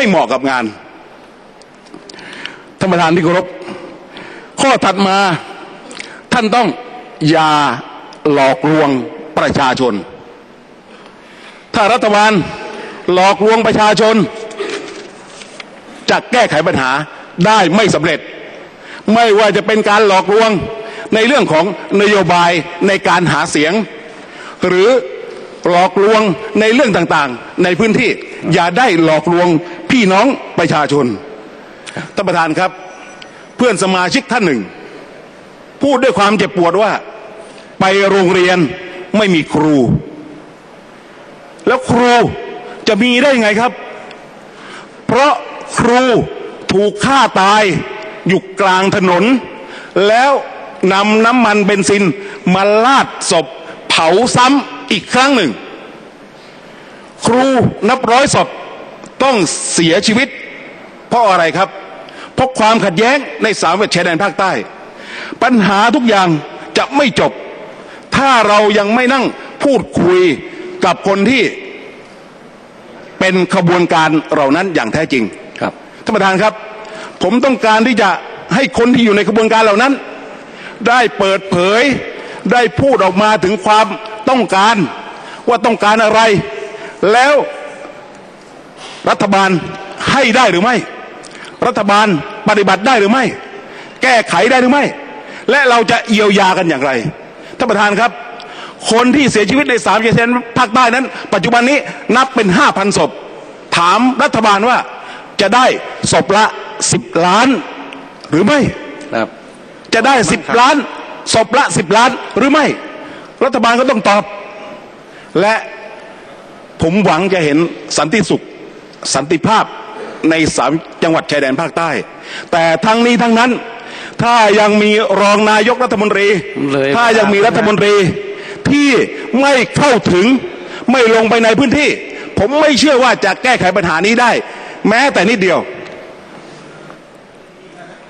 ให้เหมาะกับงานท่านประธานที่เคารพข้อถัดมาท่านต้องอย่าหลอกลวงประชาชน ถ้ารัฐบาลหลอกลวงประชาชน จะแก้ไขปัญหาได้ไม่สำเร็จ ไม่ว่าจะเป็นการหลอกลวงในเรื่องของนโยบายในการหาเสียง หรือหลอกลวงในเรื่องต่างๆ ในพื้นที่อย่าได้หลอกลวง พี่น้องประชาชนท่านประธานครับ เพื่อนสมาชิกท่านหนึ่ง พูดด้วยความเจ็บปวดว่า ไปโรงเรียนไม่มีครู แล้วครูจะมีได้ยังไงครับ เพราะครูถูกฆ่าตายอยู่กลางถนน แล้วนำน้ำมันเบนซินมาลาดศพเผาซ้ำอีกครั้งหนึ่ง ครูนับร้อยศพ ต้องเสียชีวิต เพราะอะไรครับ เพราะความขัดแย้งในสามเวทชายแดนภาคใต้ ปัญหาทุกอย่างจะไม่จบ ถ้าเรายังไม่นั่งพูดคุยกับคนที่เป็นขบวนการเหล่านั้นอย่างแท้จริงครับท่านประธานครับ ผมต้องการที่จะให้คนที่อยู่ในขบวนการเหล่านั้น ได้เปิดเผยได้พูดออกมาถึงความต้องการว่าต้องการอะไร แล้ว รัฐบาลให้ได้หรือไม่ รัฐบาลปฏิบัติได้หรือไม่ แก้ไขได้หรือไม่ และเราจะเยียวยากันอย่างไรท่านประธานครับ คนที่เสียชีวิตในสามเชนภาคใต้นั้น ปัจจุบันนี้นับเป็นห้าพันศพ ถามรัฐบาลว่าจะได้ศพละสิบล้าน หรือไม่ครับจะได้สิบล้านศพละสิบล้านหรือไม่ รัฐบาลก็ต้องตอบ และผมหวังจะเห็นสันติสุข สันติภาพในสามจังหวัดชายแดนภาคใต้ แต่ทั้งนี้ทั้งนั้น ถ้ายังมีรองนายกรัฐมนตรีเลยถ้ายังมีรัฐมนตรีที่ไม่เข้าถึงไม่ลงไปในพื้นที่ ผมไม่เชื่อว่าจะแก้ไขปัญหานี้ได้ แม้แต่นิดเดียว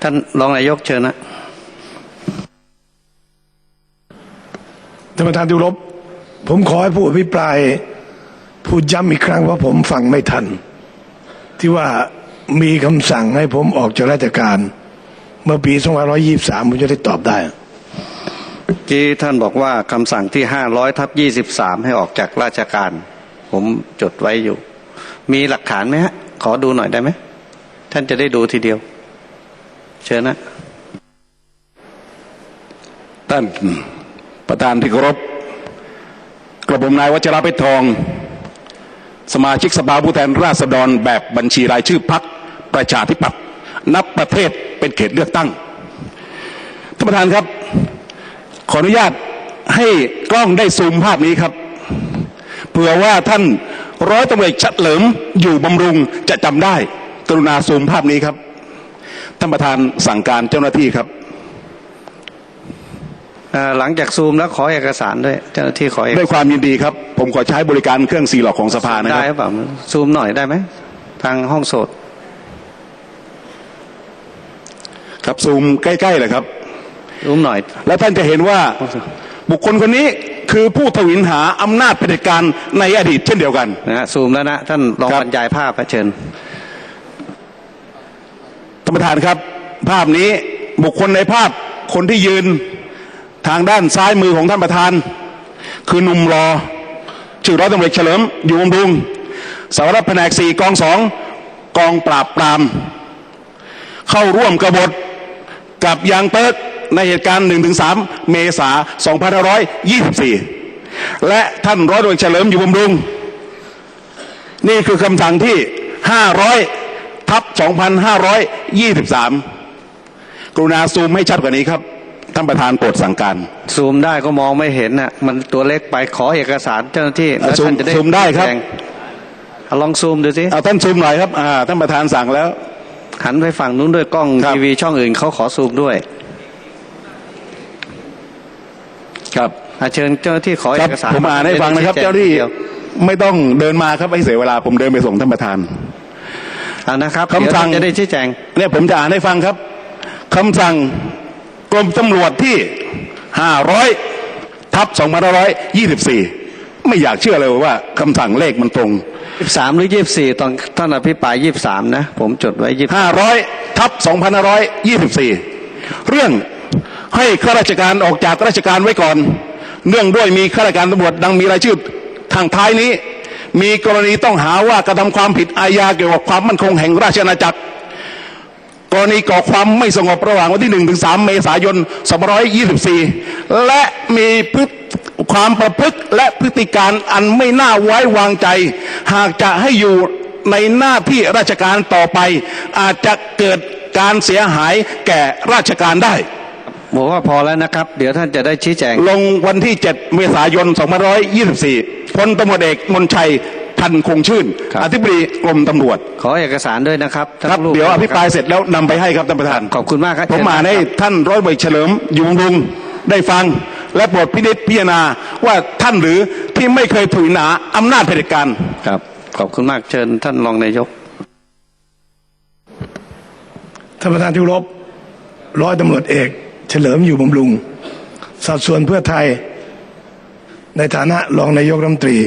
ท่านรองนายกเชิญนะท่านประธานที่เคารพผมขอให้ผู้อภิปรายพูดย้ำอีกครั้งว่าผมฟังไม่ทัน ที่ว่ามีคำสั่งให้ผมออกจากราชการ เมื่อปี2523 ผมจะได้ตอบได้เมื่อกี้ท่านบอกว่าคำสั่งที่ 500ทับ23 ให้ออกจากราชการ ผมจดไว้อยู่ มีหลักฐานไหมฮะ ขอดูหน่อยได้ไหม ท่านจะได้ดูทีเดียว เชิญนะ ท่านประธานที่เคารพกระผมนายวัชระเพชรทอง สมาชิกสภาผู้แทนราษฎรแบบบัญชีรายชื่อพักประชาธิปัตย์นับประเทศเป็นเขตเลือกตั้งท่านประธานครับ ขออนุญาตให้กล้องได้ซูมภาพนี้ครับเผื่อว่าท่านร้อยตำรวจชัดเหลิมอยู่บำรุงจะจำได้ กรุณาซูมภาพนี้ครับท่านประธานสั่งการเจ้าหน้าที่ครับ หลังจากซูมแล้วขอเอกสารด้วยเจ้าหน้าที่ขอเอกด้วยความยินดีครับ ผมขอใช้บริการเครื่องซีหลอกของสภานะคได้รับหรือเปล่าซูมหน่อยได้ไหมทางห้องโสดครับซูมใกล้ๆเลยครับซูมหน่อย แล้วท่านจะเห็นว่าบุคคลคนนี้คือผู้ทวินหาอำนาจเผด็จการในอดีตเช่นเดียวกันนะฮะซูมแล้วนะท่านลองครับบรรยายภาพนะเชิญท่านประธานครับ ภาพนี้บุคคลในภาพคนที่ยืน ทางด้านซ้ายมือของท่านประธาน คือหนุ่มรอ ชื่อร้อยตำรวจเฉลิม อยู่บำรุงสารวัตรแผนกสี่กองสองกองปราบปราม เข้าร่วมกบฏกับยางเติร์กในเหตุการณ์ 1-3 เมษายน2524 และท่านร้อยตำรวจเฉลิมอยู่บำรุง นี่คือคำสั่งที่ 500 ทับ 2523 กรุณาซูมให้ชัดกว่านี้ครับ ท่านประธานโปรดสั่งการ ซูมได้ก็มองไม่เห็นน่ะ มันตัวเล็กไปขอเอกสารเจ้าหน้าที่แล้วซูมท่านจะได้ซูมได้ครับแจ้งเอาลองซูมดูสิเอาท่านซูมหน่อยครับอ่าท่านประธานสั่งแล้วหันไปฝั่งนู้นด้วยกล้องครับทีวีช่องอื่นเขาขอซูมด้วย ครับอาเชิญเจ้าหน้าที่ขอคเอรับกสารผมอ่านให้ฟังนะครับจได้เจ้าหน้าที่ชี้แจงไม่ต้องเดินมาครับให้เสียเวลาผมเดินไปส่งท่านประธานเอานะครับคำสั่งเดี๋ยวท่านจะได้ชี้แจงเนี่ยผมจะอ่านให้ฟังครับคำสั่ง กรมตำรวจที่ 500 ทับ2524 ไม่อยากเชื่อเลยว่าคำสั่งเลขมันตรงสามหรือยี่สี่ตอนท่านอภิปรายยี่สามนะ ผมจดไว้ยี่500 ทับ2524 เรื่องให้ข้าราชการออกจากราชการไว้ก่อน เนื่องด้วยมีข้าราชการตำรวจดังมีรายชื่อทางท้ายนี้ มีกรณีต้องหาว่ากระทำความผิดอาญาเกี่ยวกับความมั่นคงแห่งราชอาณาจักร กรณีก่อความไม่สงบระหว่างวันที่1ถึง3เมษายน2524 และมีพฤติความประพฤติและพฤติการอันไม่น่าไว้วางใจ หากจะให้อยู่ในหน้าที่ราชการต่อไป อาจจะเกิดการเสียหายแก่ราชการได้บอกว่าพอแล้วนะครับ เดี๋ยวท่านจะได้ชี้แจง ลงวันที่ 7 เมษายน 2524พลตำรวจเอกมนชัย พันคงชื่น ครับ อธิบดีกรมตำรวจขอเอกสารด้วยนะครับทั้งครับรูปเดี๋ยวอภิปรายเสร็จแล้วนำไปให้ครับท่านประธาน ขอบคุณมากครับผมมาเชิญให้ครับท่านร้อยเอกเฉลิมอยู่บำรุงได้ฟัง และโปรดพินิจพิจารณาว่าท่านหรือที่ไม่เคยถุยหนาอำนาจเผด็จการ ครับ ขอบคุณมากเชิญท่านรองนายก ท่านประธานที่เคารพร้อยตำรวจเอก เฉลิมอยู่บำรุง สัดส่วนเพื่อไทย ในฐานะรองนายกรัฐมนตรี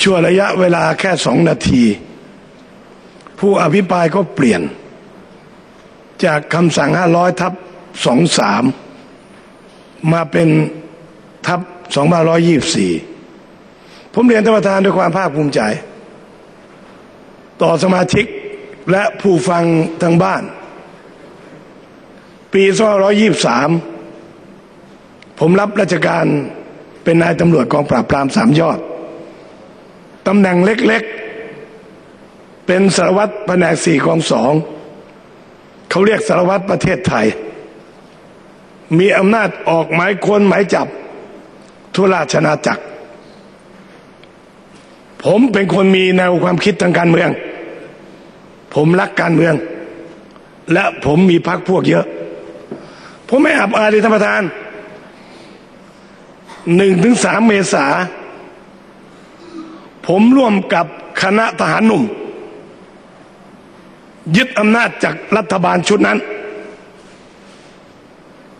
ชั่วระยะเวลาแค่สองนาที ผู้อภิปรายก็เปลี่ยน จากคำสั่ง500ทับ23มาเป็นทับ2524ผมเรียนท่านประธานด้วยความภาคภูมิใจ ต่อสมาชิกและผู้ฟังทางบ้าน ปี2523ผมรับราชการเป็นนายตำรวจกองปราบปรามสามยอด ตำแหน่งเล็กๆ เป็นสารวัตรแผนกสี่กองสองเขาเรียกสารวัตรประเทศไทย มีอำนาจออกหมายค้นหมายจับทั่วราชอาจักร ผมเป็นคนมีแนวความคิดทางการเมือง ผมรักการเมือง และผมมีพักพวกเยอะ ผมไม่อับอายเลยท่านประธานหนึ่งถึงสามเมษา ผมร่วมกับคณะทหารหนุ่ม ยึดอำนาจจากรัฐบาลชุดนั้น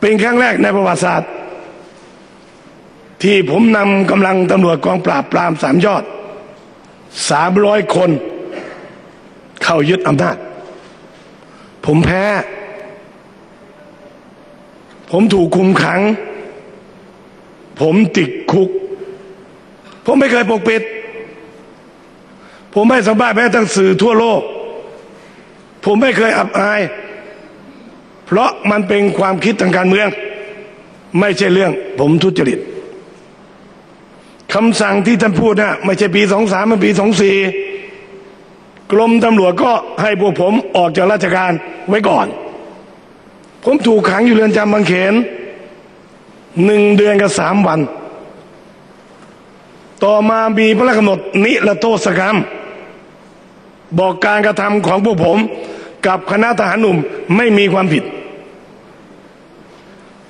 เป็นครั้งแรกในประวัติศาสตร์ ที่ผมนำกำลังตำรวจกองปราบปรามสามยอดสามร้อยคน เข้ายึดอำนาจ ผมแพ้ ผมถูกคุมขัง ผมติดคุก ผมไม่เคยปกปิด ผมไม่สัมภาษณ์แม้ทั้งสื่อทั่วโลก ผมไม่เคยอับอาย เพราะมันเป็นความคิดทางการเมือง ไม่ใช่เรื่องผมทุจริตคำสั่งที่ท่านพูดนะไม่ใช่ปีสองสามมันปีสองสี่กรมตำรวจก็ให้พวกผมออกจากราชการไว้ก่อน ผมถูกขังอยู่เรือนจำบางเขนหนึ่งเดือนกับสามวัน ต่อมามีพระราชกำหนดนิรโทษกรรม บอกการกระทำของพวกผม กับคณะทหารหนุ่มไม่มีความผิด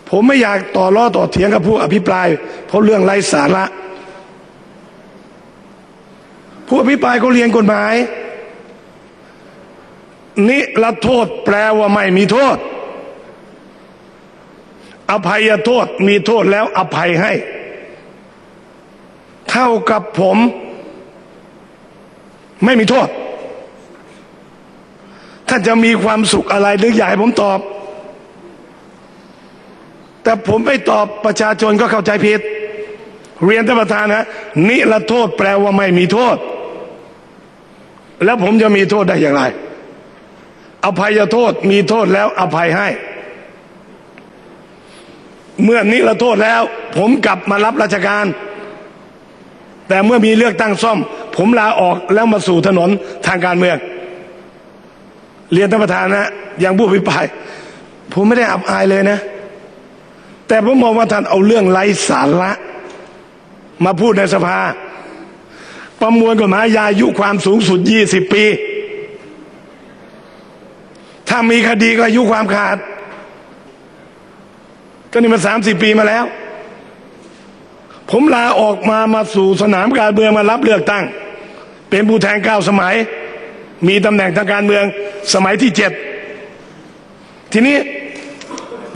ผมไม่อยากต่อล้อต่อเถียงกับผู้อภิปราย เพราะเรื่องไร้สาระ ผู้อภิปรายก็เรียนกฎหมาย นิรโทษแปลว่าไม่มีโทษ อภัยโทษมีโทษแล้วอภัยให้ เท่ากับผม ไม่มีโทษ ท่านจะมีความสุขอะไรหรืออยากให้ผมตอบ แต่ผมไม่ตอบประชาชนก็เข้าใจผิด เรียนท่านประธานนะนิรโทษแปลว่าไม่มีโทษ แล้วผมจะมีโทษได้อย่างไร อภัยโทษมีโทษแล้วอภัยให้ เมื่อนิรโทษแล้ว ผมกลับมารับราชการ แต่เมื่อมีเลือกตั้งซ่อม ผมลาออกแล้วมาสู่ถนนทางการเมือง เรียนท่านประธานนะอย่างผู้พิปรายผมไม่ได้อับอายเลยนะ แต่ผมมองว่าท่านเอาเรื่องไร้สาระ มาพูดในสภา ประมวลกฎหมายยาอายุความสูงสุด20ปี ถ้ามีคดีก็อายุความขาด ก็นี่มันสามสิบปีมาแล้ว ผมลาออกมามาสู่สนามการเมืองมารับเลือกตั้ง เป็นผู้แทนเก้าสมัย มีตำแหน่งทางการเมือง สมัยที่เจ็ดทีนี้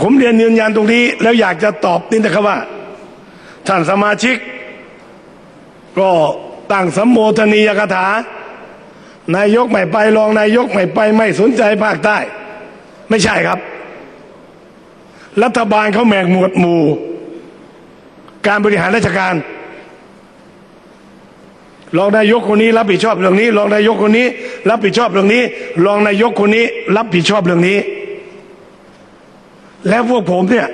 ผมเรียนยืนยันตรงนี้ แล้วอยากจะตอบนิดนะครับว่า ท่านสมาชิก ก็ตั้งสมโมทนียกถา นายกไม่ไปรองนายกไม่ไปไม่สนใจภาคใต้ ไม่ใช่ครับ รัฐบาลเขาแหมกหมวดหมู่ การบริหารราชการ รองนายกคนนี้รับผิดชอบเรื่องนี้รองนายกคนนี้ รับผิดชอบเรื่องนี้รองนายกคนนี้ รับผิดชอบเรื่องนี้ แล้วพวกผมเนี่ย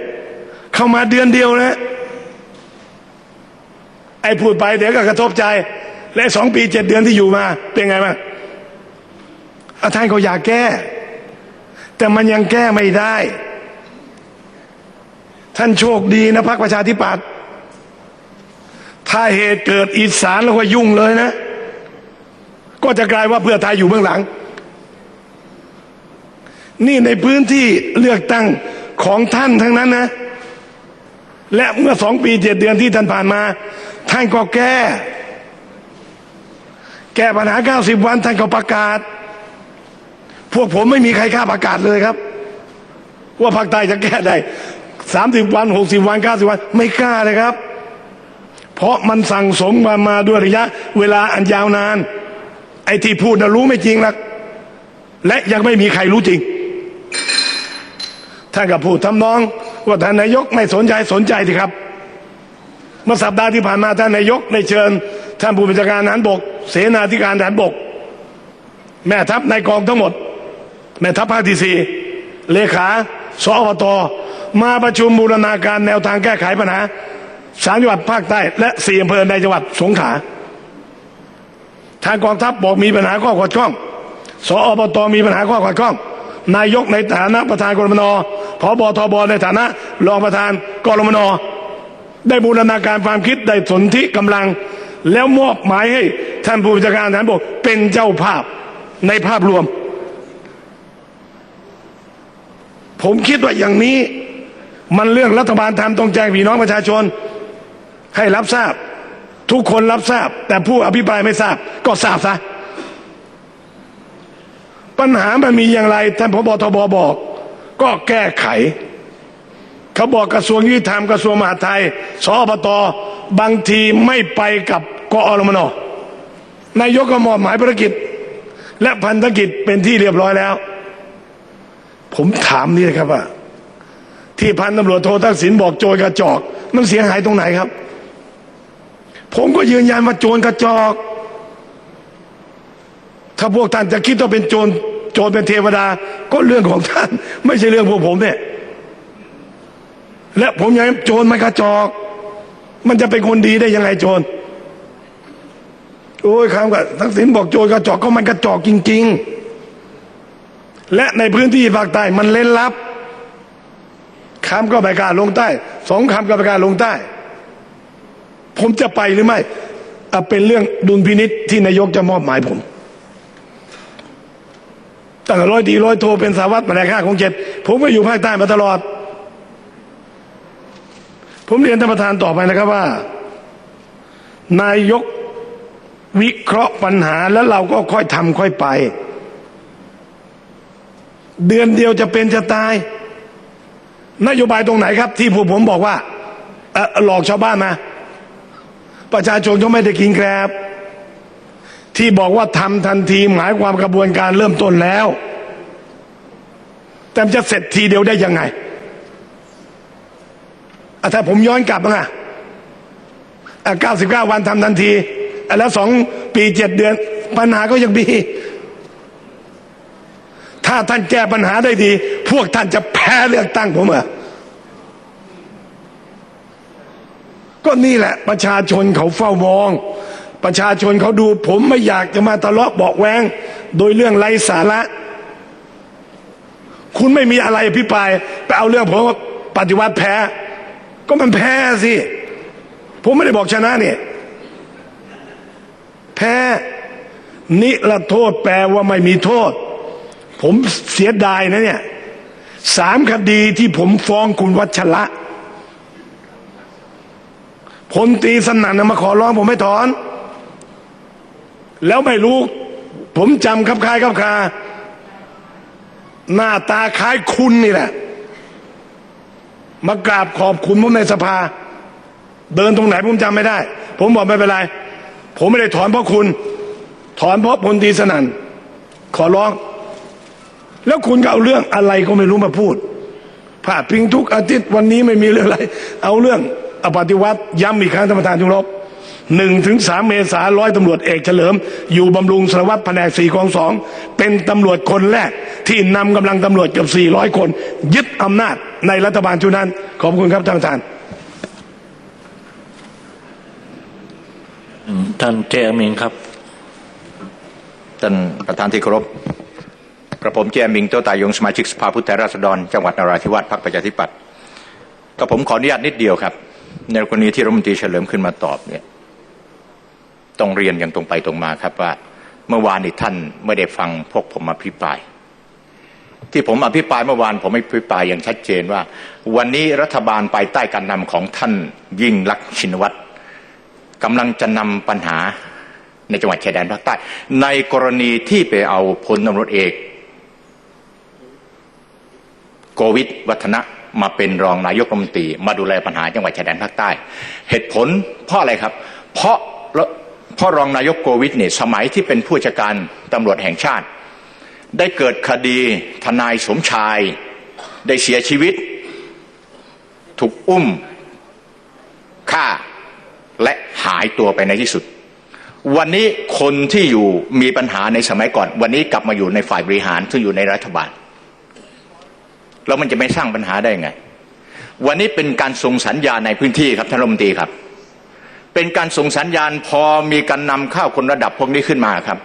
เข้ามาเดือนเดียวนะไอ้พูดไปเดี๋ยวก็กระทบใจ และสองปีเจ็ดเดือนที่อยู่มา เป็นไงบ้างอะท่านก็อยากแก้ แต่มันยังแก้ไม่ได้ ท่านโชคดีนะพรรคประชาธิปัตย์ ถ้าเหตุเกิดอีสานแล้วก็ยุ่งเลยนะ ก็จะกลายว่าเพื่อไทยอยู่เบื้องหลัง นี่ในพื้นที่เลือกตั้งของท่านทั้งนั้นนะ และเมื่อสองปีเจ็ดเดือนที่ท่านผ่านมา ท่านก็แก้ แก้ปัญหา90วันท่านก็ประกาศ พวกผมไม่มีใครกล้าประกาศเลยครับ ว่าภาคใต้จะแก้ได้30วัน60วัน90วัน ไม่กล้าเลยครับ เพราะมันสั่งสมมามาด้วยระยะ เวลาอันยาวนาน ไอ้ที่พูดนะรู้ไม่จริงหรอกและยังไม่มีใครรู้จริง ท่านก็พูดทำนอง ว่าท่านนายกไม่สนใจสนใจสิครับ เมื่อสัปดาห์ที่ผ่านมาท่านนายกได้เชิญ ท่านผู้บัญชาการทหารบก เสนาธิการทหารบก แม่ทัพนายกองทั้งหมด แม่ทัพภาคที่สี่เลขาสอวตมาประชุมบูรณาการแนวทางแก้ไขปัญหา สามจังหวัดภาคใต้ และสี่อำเภอในจังหวัดสงขลาทางกองทัพบอกมีปัญหาข้อขัดข้องสอบตมีปัญหาข้อขัดข้อง นายกในฐานะประธานกรมนพบทบในฐานะรองประธานกรมนได้บูรณาการความคิดได้สนธิกำลัง แล้วมอบหมายให้ท่านผู้บัญชาการทหารบกเป็นเจ้าภาพในภาพรวม ผมคิดว่าอย่างนี้มันเรื่องรัฐบาลทำต้องแจ้งพี่น้องประชาชน ให้รับทราบ ทุกคนรับทราบ แต่ผู้อภิปรายไม่ทราบ ก็ทราบซะปัญหามันมีอย่างไรท่านพบทบบอก ก็แก้ไข เขาบอกกระทรวงยุติธรรมกระทรวงมหาดไทยสอบตบางทีไม่ไปกับกอรมนนายกก็มอบหมายภารกิจ และพันธกิจเป็นที่เรียบร้อยแล้ว ผมถามนี่นะครับว่าที่พันตำรวจโททักษิณบอกโจรกระจอก มันเสียหายตรงไหนครับ ผมก็ยืนยันว่าโจรกระจอก ถ้าพวกท่านจะคิดว่าเป็นโจรโจรเป็นเทวดา ก็เรื่องของท่าน ไม่ใช่เรื่องพวกผมเนี่ย และผมยังโจรมันกระจอก มันจะเป็นคนดีได้ยังไงโจรโอ้ยคำกับทักษิณบอกโจรกระจอกก็มันกระจอกจริง ๆ และในพื้นที่ภาคใต้มันเล่นลับคำก็ไปการลงใต้สองคำก็ไปการลงใต้ ผมจะไปหรือไม่เป็นเรื่องดุลพินิษที่นายกจะมอบหมายผมตั้งแต่ร้อยดีร้อยโทเป็นสาวัตรแผนกห้าของเจ็ดผมก็อยู่ภาคใต้มาตลอด ผมเรียนท่านประธานต่อไปนะครับว่า นายกวิเคราะห์ปัญหาแล้วเราก็ค่อยทำค่อยไป เดือนเดียวจะเป็นจะตาย นโยบายตรงไหนครับ ที่ผู้ผมบอกว่าหลอกชาวบ้านมา ประชาชนก็ไม่ได้กินแกรบที่บอกว่าทำทันทีหมายความกระบวนการเริ่มต้นแล้ว แต่จะเสร็จทีเดียวได้ยังไงถ้าผมย้อนกลับนะอะ99วันทำทันที แล้วสองปีเจ็ดเดือน ปัญหาก็ยังมี ถ้าท่านแก้ปัญหาได้ดี พวกท่านจะแพ้เลือกตั้งผมเหรอ ก็นี่แหละประชาชนเขาเฝ้ามอง ประชาชนเขาดูผมไม่อยากจะมาทะเลาะบาะแวง โดยเรื่องไร้สาระ คุณไม่มีอะไรอภิปรายไปเอาเรื่องผมว่าปฏิวัติแพ้ ก็มันแพ้สิ ผมไม่ได้บอกชนะเนี่ยแพ้ นิรโทษแปลว่าไม่มีโทษ ผมเสียดายนะเนี่ยสามคดีที่ผมฟ้องคุณวัชระ พลตีสนั่นมาขอร้องผมไม่ถอน แล้วไม่รู้ ผมจำครับคายครับคา หน้าตาคล้ายคุณนี่แหละ มากราบขอบคุณผมในสภา เดินตรงไหนผมจำไม่ได้ ผมบอกไม่เป็นไร ผมไม่ได้ถอนเพราะคุณ ถอนเพราะพลตีสนั่นขอร้อง แล้วคุณก็เอาเรื่องอะไรก็ไม่รู้มาพูดพาดพิงทุกอาทิตย์วันนี้ไม่มีเรื่องอะไร เอาเรื่อง ปฏิวัติย้ำอีกครั้งท่านประธานที่เคารพหนึ่งถึงสามเมษายนร้อยตำรวจเอกเฉลิม อยู่บำรุงสารวัตรแผนกสี่กองสองเป็นตำรวจคนแรก ที่นำกำลังตำรวจเกือบสี่ร้อยคน ยึดอำนาจในรัฐบาลชุดนั้น ขอบคุณครับท่านประธาน ท่านเจอามิงครับ ท่านประธานที่เคารพกระผมเจยมิงโตตายงสมาชิกสภาผู้แทนราษฎร จังหวัดนราธิวาสพรรคประชาธิปัตย์ก็ผมขออนุญาตนิดเดียวครับ ในกรณีที่รัฐมนตรีเฉลิมขึ้นมาตอบเนี่ยต้องเรียนอย่างตรงไปตรงมาครับว่า เมื่อวานนี้ท่านไม่ได้ฟังพวกผมอภิปราย ที่ผมอภิปรายเมื่อวานผมไม่อภิปรายอย่างชัดเจนว่า วันนี้รัฐบาลภายใต้การนำของท่านยิ่งลักษณ์ชินวัตรกำลังจะนำปัญหาในจังหวัดชายแดนภาคใต้ ในกรณีที่ไปเอาพลตำรวจเอก โกวิทวัฒนะ มาเป็นรองนายกรัฐมนตรี มาดูแลปัญหาจังหวัดชายแดนภาคใต้ เหตุผลเพราะอะไรครับ เพราะเพราะรองนายกโกวิทเนี่ยสมัยที่เป็นผู้จัดการตำรวจแห่งชาติ ได้เกิดคดีทนายสมชาย ได้เสียชีวิต ถูกอุ้มฆ่าและหายตัวไปในที่สุด วันนี้คนที่อยู่มีปัญหาในสมัยก่อน วันนี้กลับมาอยู่ในฝ่ายบริหารซึ่งอยู่ในรัฐบาล แล้วมันจะไม่สร้างปัญหาได้ไง วันนี้เป็นการส่งสัญญาณในพื้นที่ครับท่านรัฐมนตรีครับ เป็นการส่งสัญญาณพอมีการนำเข้าคนระดับพวกนี้ขึ้นมาครับ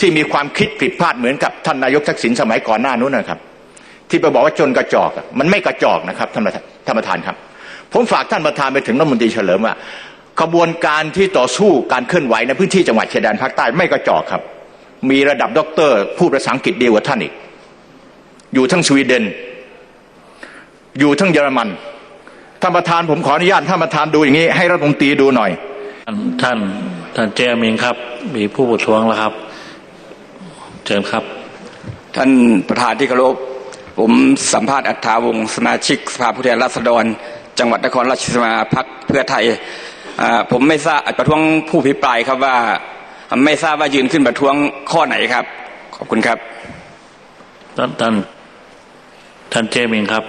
ที่มีความคิดผิดพลาดเหมือนกับท่านนายกทักษิณสมัยก่อนหน้านู้นนะครับ ที่ไปบอกว่าจนกระจอกมันไม่กระจอกนะครับท่านประธานท่านประธานครับ ผมฝากท่านประธานไปถึงรัฐมนตรีเฉลิมว่าขบวนการที่ต่อสู้การเคลื่อนไหวในพื้นที่จังหวัดชายแดนภาคใต้ไม่กระจอกครับ มีระดับด็อกเตอร์พูดภาษาอังกฤษดีกว่าท่านอีก อยู่ทั้งสวีเดน อยู่ทั้งเยอรมันท่านประธานผมขออนุญาตท่านประธานดูอย่างนี้ ให้รัฐมนตรีดูหน่อย ท่านท่านท่านเจอามิงครับ มีผู้ประท้วงแล้วครับ เชิญครับ ท่านประธานที่เคารพผมสัมภาษณ์อัฏฐาวงศ์สมาชิกสภาผู้แทนราษฎร จังหวัดนครราชสีมาพักเพื่อไทยอ่าผมไม่ทราบประท้วงผู้พิปรายครับว่า ไม่ทราบว่ายืนขึ้นประท้วงข้อไหนครับ ขอบคุณครับ ท่านท่านท่านเจอามิงครับ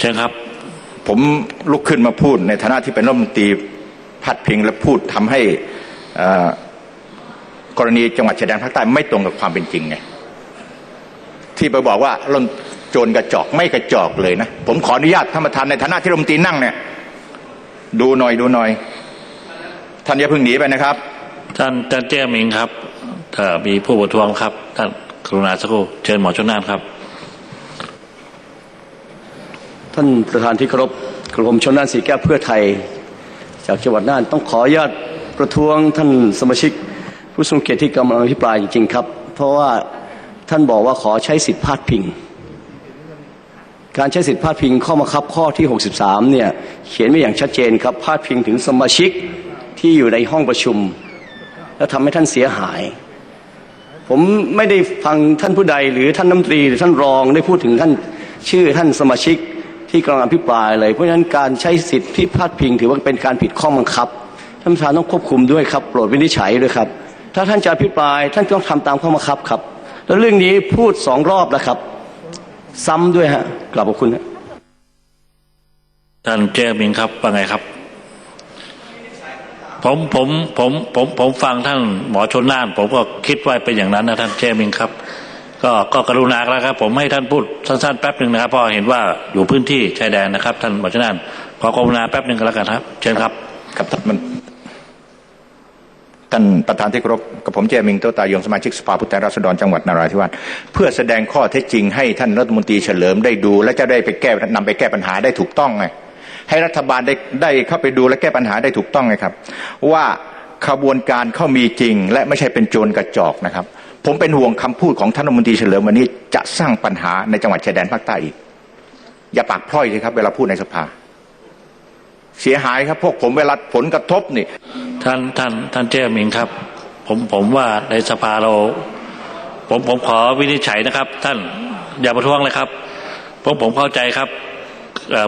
เชิญครับ ผมลุกขึ้นมาพูดในฐานะที่เป็นรัฐมนตรีพัดพิงและพูดทำให้กรณีจังหวัดชายแดนภาคใต้ไม่ตรงกับความเป็นจริงไงที่ไปบอกว่าล่นโจรกระจอกไม่กระจอกเลยนะ ผมขออนุญาตท่านประธานในฐานะที่รัฐมนตรีนั่งเนี่ยดูหน่อยดูหน่อย ท่านอย่าเพิ่งหนีไปนะครับ ท่านท่านเจอามิงครับถ้ามีผู้ประท้วงครับท่านกรุณาสักครู่เชิญหมอชนน่านครับ ท่านประธานที่เคารพกระผมชนน่านสีแก้วเพื่อไทย จากจังหวัดน่านต้องขออนุญาตประท้วงท่านสมาชิก ผู้ทรงเกียรติที่กำลังอภิปรายจริงๆครับ เพราะว่าท่านบอกว่าขอใช้สิทธิพาดพิง การใช้สิทธิพาดพิงข้อบังคับข้อที่ 63 เนี่ยเขียนไว้อย่างชัดเจนครับพาดพิงถึงสมาชิกที่อยู่ในห้องประชุม แล้วทำให้ท่านเสียหาย ผมไม่ได้ฟังท่านผู้ใดหรือท่านน้ำตรีหรือท่านรองได้พูดถึงท่านชื่อท่านสมาชิก ที่กำลังอภิปรายเลย เพราะฉะนั้นการใช้สิทธิที่พาดพิงถือว่าเป็นการผิดข้อบังคับ ท่านประธานต้องควบคุมด้วยครับ โปรดวินิจฉัยด้วยครับ ถ้าท่านจะอภิปรายท่านต้องทำตามข้อบังคับครับ แล้วเรื่องนี้พูดสองรอบแล้วครับ ซ้ำด้วยฮะกลับขอบคุณท่านเจมิงครับว่าไงครับผมผมผมผมผมฟังท่านหมอชนน่าน ผมก็คิดว่าเป็นอย่างนั้นนะท่านเจมิงครับ ก็ก็กรุณาแล้วครับ ผมให้ท่านพูดสั้นๆแป๊บหนึ่งนะครับเพราะเห็นว่าอยู่พื้นที่ชายแดนนะครับ ท่านหมอชนน่านขอกรุณาแป๊บหนึ่งก็แล้วกันครับ เชิญครับครับท่านมันท่านประธานที่เคารพกับผมเจมิงโตตายงสมาชิกสภาผู้แทนราษฎรจังหวัดนราธิวาสเพื่อแสดงข้อเท็จจริงให้ท่านรัฐมนตรีเฉลิมได้ดู และจะได้ไปแก้นำไปแก้ปัญหาได้ถูกต้องไงให้รัฐบาลได้ได้เข้าไปดูและแก้ปัญหาได้ถูกต้องไงครับ ว่าขบวนการเขามีจริง และไม่ใช่เป็นโจรกระจอกนะครับ ผมเป็นห่วงคำพูดของท่านรัฐมนตรีเฉลิมวันนี้จะสร้างปัญหาในจังหวัดชายแดนภาคใต้อีก อย่าปากพร่อยเลยครับ เวลาพูดในสภา เสียหายครับ พวกผมเวลาผลกระทบนี่ ท่านท่านท่านเจ้ามิงครับ ผมผมว่าในสภาเรา ผมผมขอวินิจฉัยนะครับ ท่านอย่าประท้วงเลยครับผมผมเข้าใจครับ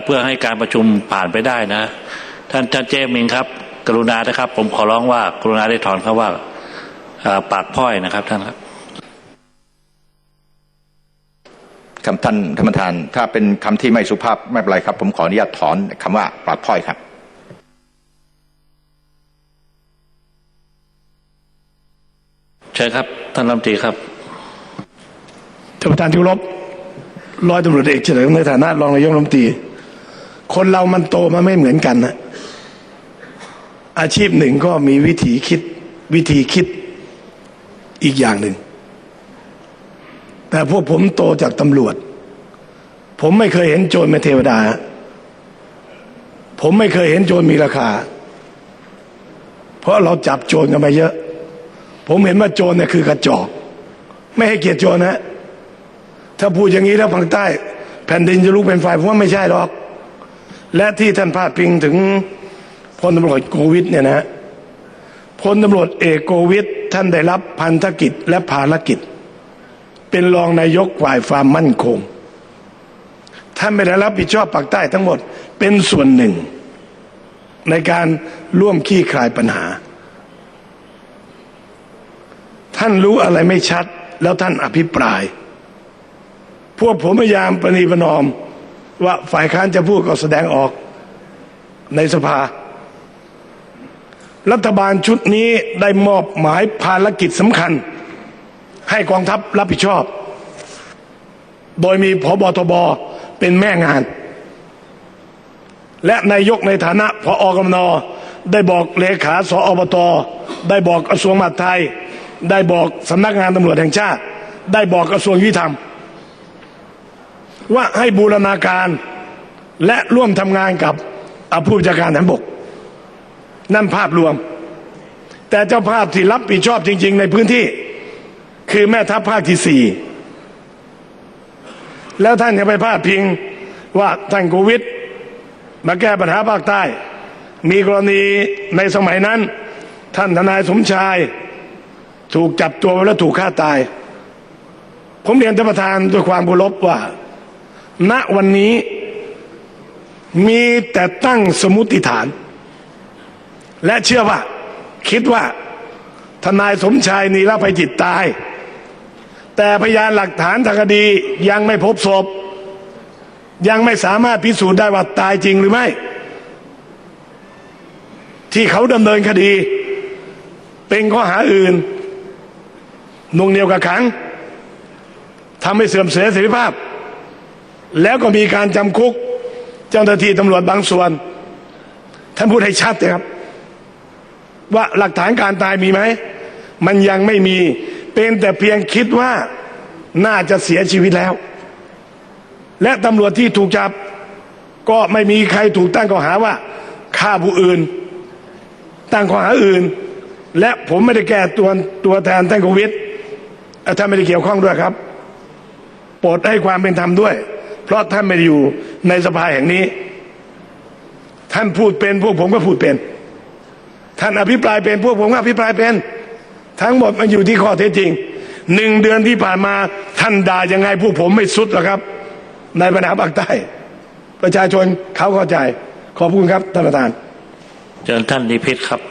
เพื่อให้การประชุมผ่านไปได้นะ ท่านท่านเจ้ามิงครับ กรุณานะครับ ผมขอร้องว่ากรุณาได้ถอนคำว่าปากพร่อยนะครับท่านครับ คำท่านท่านประธาน ถ้าเป็นคำที่ไม่สุภาพไม่เป็นไรครับ ผมขออนุญาตถอนคำว่าปลัดพร่อยครับเชิญครับ ท่านรัฐมนตรีครับท่านประธานที่เคารพร้อยตำรวจเอกเฉลิมในฐานะรองนายกรัฐมนตรี คนเรามันโตมาไม่เหมือนกันนะอาชีพหนึ่งก็มีวิธีคิดวิธีคิดอีกอย่างหนึ่ง แต่พวกผมโตจากตำรวจ ผมไม่เคยเห็นโจรเป็นเทวดา ผมไม่เคยเห็นโจรมีราคา เพราะเราจับโจรกันมาเยอะ ผมเห็นว่าโจรเนี่ยคือกระจอก ไม่ให้เกียรติโจรนะ ถ้าพูดอย่างนี้แล้วฝั่งใต้ แผ่นดินจะลุกเป็นไฟผมว่าไม่ใช่หรอก และที่ท่านพาดพิงถึงพลตำรวจโควิดเนี่ยนะพลตำรวจเอกโควิดท่านได้รับพันธกิจและภารกิจ เป็นรองนายกฝ่ายความมั่นคงท่านไม่ได้รับผิดชอบปากใต้ทั้งหมดเป็นส่วนหนึ่ง ในการร่วมขี้คลายปัญหา ท่านรู้อะไรไม่ชัด แล้วท่านอภิปราย พวกผมพยายามประนีประนอม ว่าฝ่ายค้านจะพูดก็แสดงออกในสภา รัฐบาลชุดนี้ได้มอบหมายภารกิจสำคัญ ให้กองทัพรับผิดชอบ โดยมีพบทบเป็นแม่งาน และนายกในฐานะพออกมนได้บอกเลขาสอบตได้บอกกระทรวงมหาดไทย ได้บอกสำนักงานตำรวจแห่งชาติ ได้บอกกระทรวงยุติธรรม ว่าให้บูรณาการและร่วมทำงานกับอผู้บัญชาการทหารบก นั่นภาพรวม แต่เจ้าภาพที่รับผิดชอบจริง ๆ ในพื้นที่ คือแม่ทัพภาคที่สี่แล้วท่านจะไปพาดพิงว่าท่านโควิดมาแก้ปัญหาภาคใต้ มีกรณีในสมัยนั้น ท่านทนายสมชาย ถูกจับตัวแล้วถูกฆ่าตาย ผมเรียนท่านประธานด้วยความเคารพว่า ณวันนี้มีแต่ตั้งสมมติฐาน และเชื่อว่า คิดว่าทนายสมชายนีรภัยจิตตาย แต่พยานหลักฐานทางคดียังไม่พบศพ ยังไม่สามารถพิสูจน์ได้ว่าตายจริงหรือไม่ ที่เขาดำเนินคดี เป็นข้อหาอื่นหน่งเหนียวกับขังทำให้เสื่อมเสียเสรีภาพ แล้วก็มีการจำคุกเจ้าหน้าที่ตำรวจบางส่วน ท่านพูดให้ชัดเลยครับ ว่าหลักฐานการตายมีไหม มันยังไม่มี เป็นแต่เพียงคิดว่าน่าจะเสียชีวิตแล้ว และตำรวจที่ถูกจับ ก็ไม่มีใครถูกตั้งข้อหาว่าฆ่าผู้อื่น ตั้งข้อหาอื่น และผมไม่ได้แก้ตัวตัวแทนท่านโควิดเอ่อท่านไม่ได้เกี่ยวข้องด้วยครับโปรดให้ความเป็นธรรมด้วย เพราะท่านไม่ได้อยู่ในสภาแห่งนี้ ท่านพูดเป็นพวกผมก็พูดเป็น ท่านอภิปรายเป็นพวกผมก็อภิปรายเป็น ทั้งหมดมันอยู่ที่ข้อเท็จจริงหนึ่งเดือนที่ผ่านมาท่านด่ายังไงพวกผมไม่สุดหรอกครับ ในปัญหาภาคใต้ ประชาชนเขาเข้าใจ ขอบคุณครับท่านประธานเชิญท่านนิพิษครับ